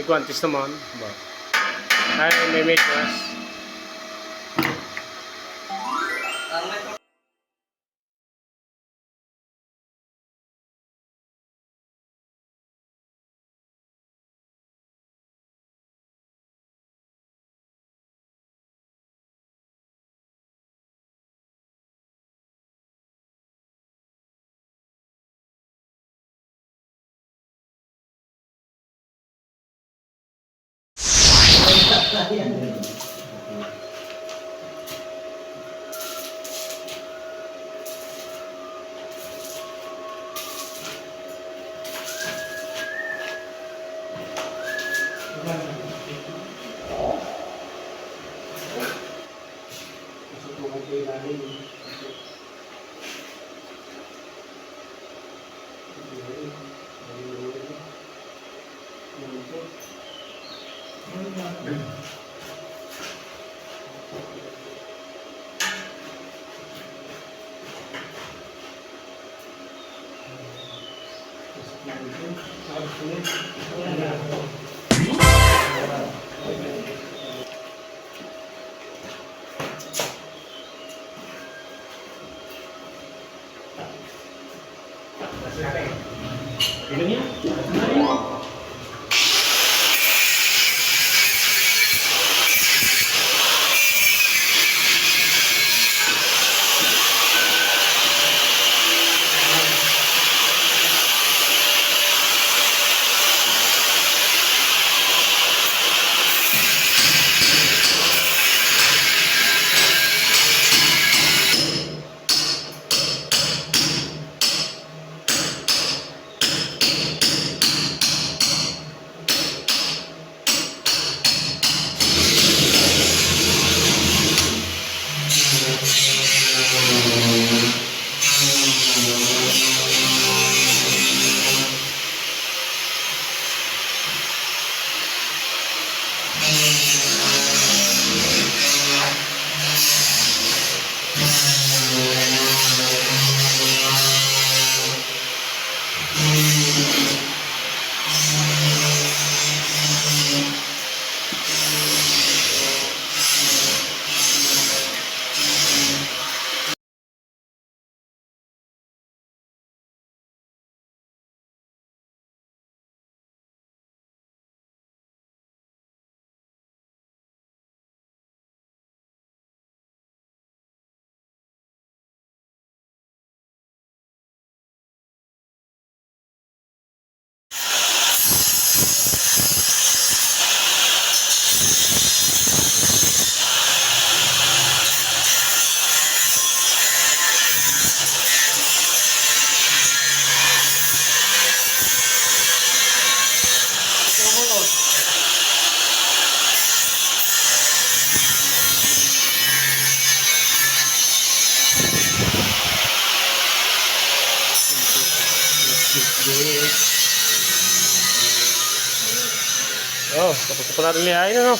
May guantes naman. Ba? Ay, may medyas. yeah. Ini ya, Oh, tapos na pala rin lihain, ano?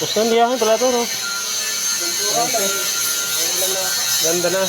Tapos na lihain pala ito, no? Ganda na.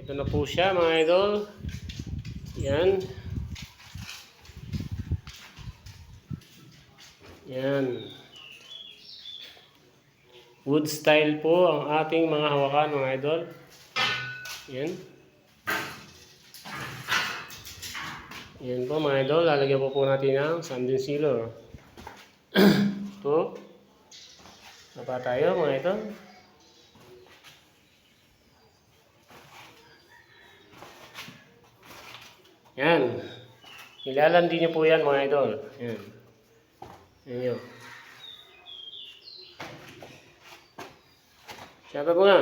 Ito na po siya, mga idol. Yan. Yan. Wood style po ang ating mga hawakan, mga idol. Yan. Yan po, mga idol. Lalagyan po po natin ng sanding sealer. Ito. Napa tayo, mga idol. Yan. Ilalandi niyo po yan mga idol. Yan. Yan yun. Shoutout mo nga.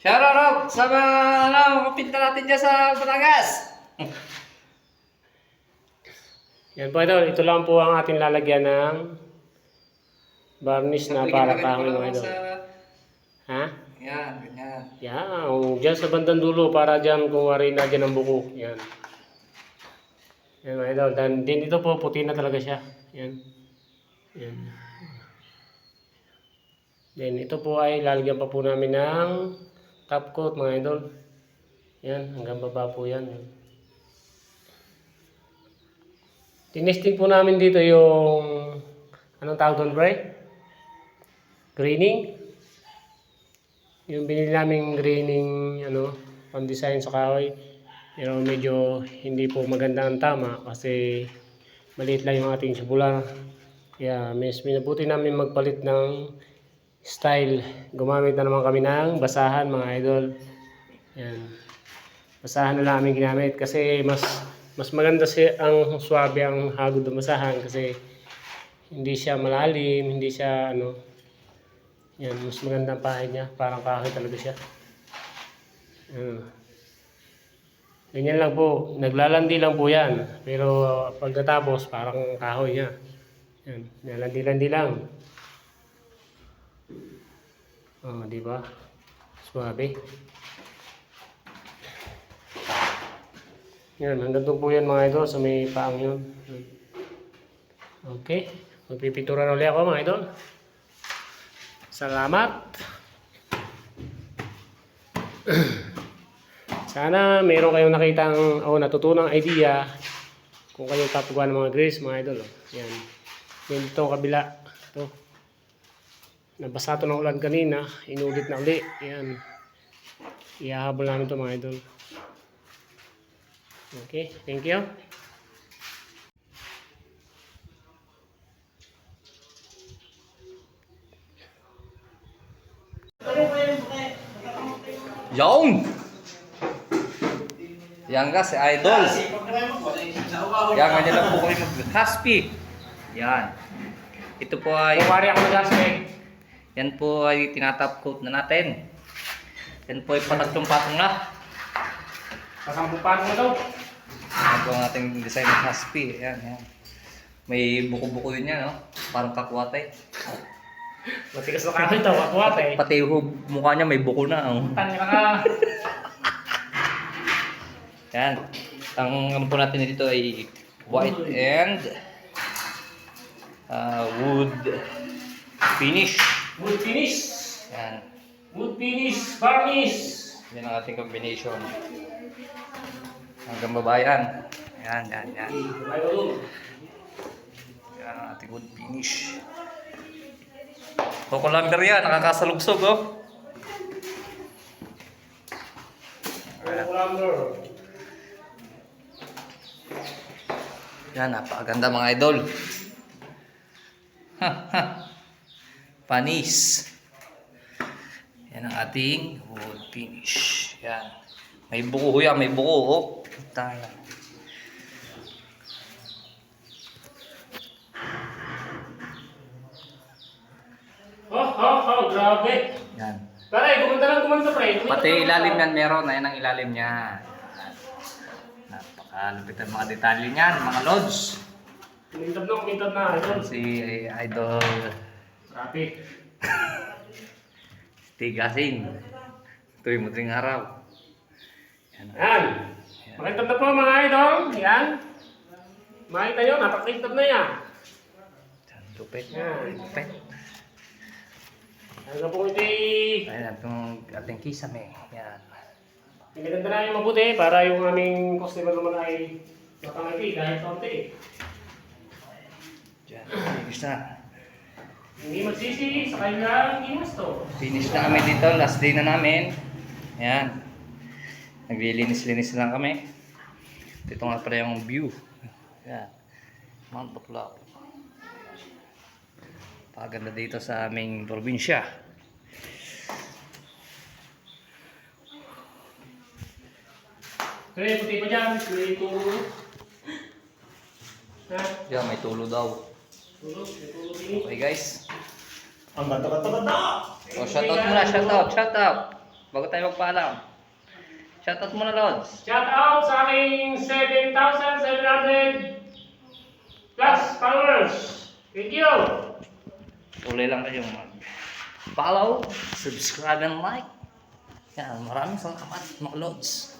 Shout out sa mga ano, mga pinta natin dyan sa Batangas. Yan po idol, ito lang po ang ating lalagyan ng varnish na para kahoy mga idol. Ha? Yan, ganyan. Yan, dyan sa bandang dulo para dyan kung wari na dyan ang buko. Yan. Yan mga idol. Dan, din ito po, puti na talaga siya. Yan. Yan. Then ito po ay lalagyan pa po namin ng top coat mga idol. Yan, hanggang baba po yan. Tinesting po namin dito yung anong tawag doon, Bray? Greening? Yung binili naming greening ano, pang design sa kahoy. Pero medyo hindi po maganda ang tama kasi maliit lang yung ating sibula. Kaya mas minabuti namin magpalit ng style. Gumamit na naman kami ng basahan mga idol. Yan. Basahan na lang ginamit kasi mas mas maganda si ang swabe ang hagod ng basahan kasi hindi siya malalim, hindi siya ano yan, mas maganda ang pahay niya. Parang kahoy talaga siya. Ano. Ganyan lang po. Naglalandi lang po yan. Pero pagkatapos, parang kahoy niya. Yan. Nalandi-landi lang. Oh, di ba? Suwabe. Yan, hanggang doon po yan mga idol sa may paang yun. Okay. Magpipintura na ulit ako mga idol. Salamat. Sana meron kayong nakitang o natutunang idea kung kayo tapagawa ng mga grills mga idol. Oh. Yan. Dito ang kabila. Ito. Nabasa ito ng ulan kanina. Inulit na uli. Yan. Ihahabol namin ito mga idol. Okay. Thank you. Yung! Yan ka, si Idol. Yan, ganyan lang po kami mag-haspi. Yan. Ito po ay, Kung wari ako nag-aspect. yan po ay tinatap coat na natin. Yan po ay patatlong-patong na. Kasampupan mo daw. Yan po ang ating design ng haspi. Yan, yan. May buko-buko yun yan, no? Parang kakwate. Matigas na. Kakuwat eh. Pati yung mukha niya may buko na. Oh. Tanya ka ka. Yan. Ang ano po natin dito ay white and uh, wood finish. Wood finish. Yan. Wood finish. Varnish. Yan ang ating combination. Hanggang babayan. Yan, yan, yan. Yan ang ating wood finish. Coco lumber yan, nakakasalugsog oh. Lumber. Yan, napakaganda mga idol. Panis. Yan ang ating wood finish. Yan. May buko yan, may buko. Oh. Tayo. Oh, oh, oh, grabe. Yan. Pare, kumanta lang kumanta, pre. Pati ilalim yan meron. Ayan ang ilalim niya. Napakalupit ang mga detalye niyan, mga lods. Kumintab na, kumintab na. Ayun. Si Idol Grabe. Tigasin. Tuwing madaling araw. Yan. Yan. Makintab na po mga idol. Yan. Makita nyo, napakintab na yan. Yan, Lupit. Yan. Lupit. Hanggang po iti Ayan, itong ating kisame. Yan. Pinaganda na yung mabuti para yung aming customer naman ay makangiti kahit konti. Diyan. Finish na. Hindi magsisi sa kanilang ginusto. Finish na kami dito. Last day na namin. Ayan. Naglilinis-linis lang kami. Ito nga pala yung view. Ayan. Mount Baklap. Paganda dito sa aming probinsya. Kaya puti pa dyan, may tulo. Ha? Yeah, may tulo daw. Tulo, may tulo din. Okay guys. Ang ganda ganda ganda! Oh, shout out muna, shout out, shout out. Bago tayo magpaalam. Shout out muna, Lods. Shout out sa aking 7,700 plus followers. Thank you. Uli lang kayong mag-follow, subscribe, and like. Yan, maraming salamat mga Lods.